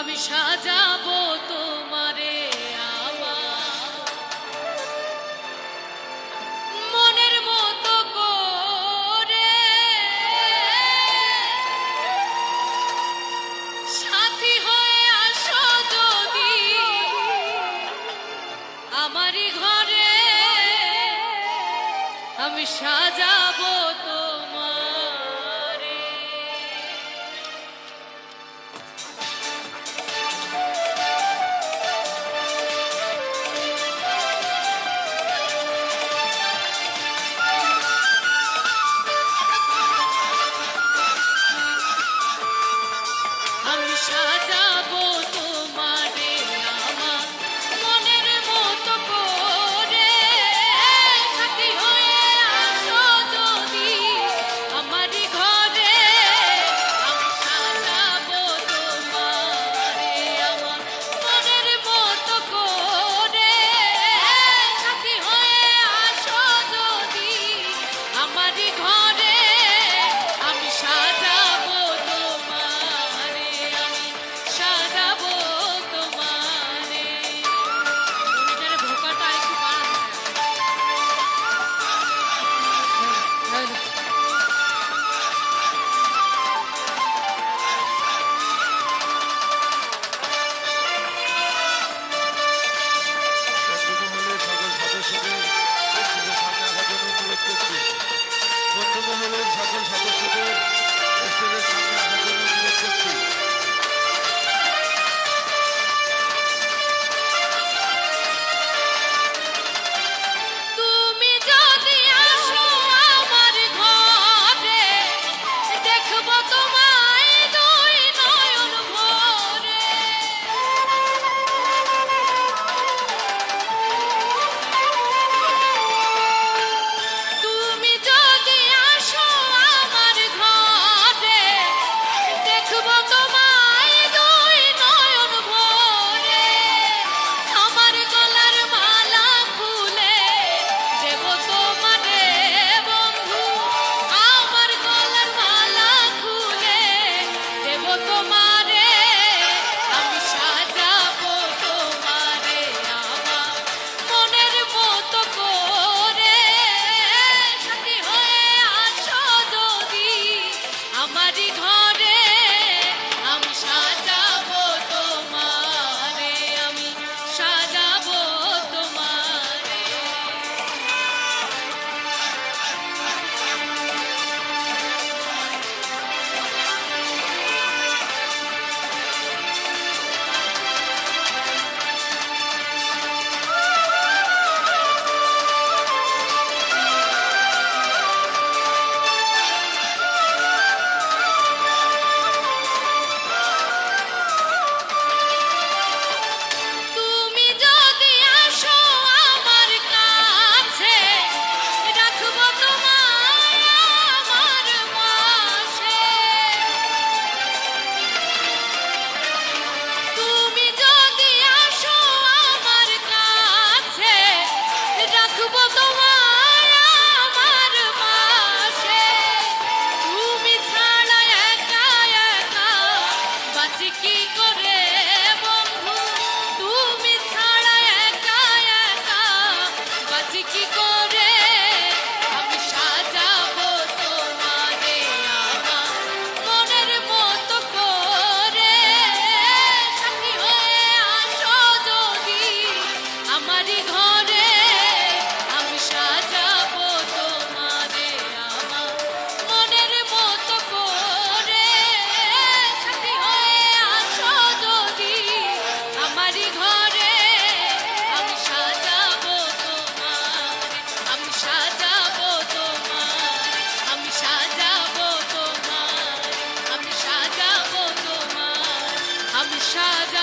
আমি সাজাবো তোমারে মনের মতো আমারই ঘরে। আমি সাজা shine. অংশগ্রহণের সকল সদস্যদের স্টেজের সামনে আসার জন্য chiquito. Shaja.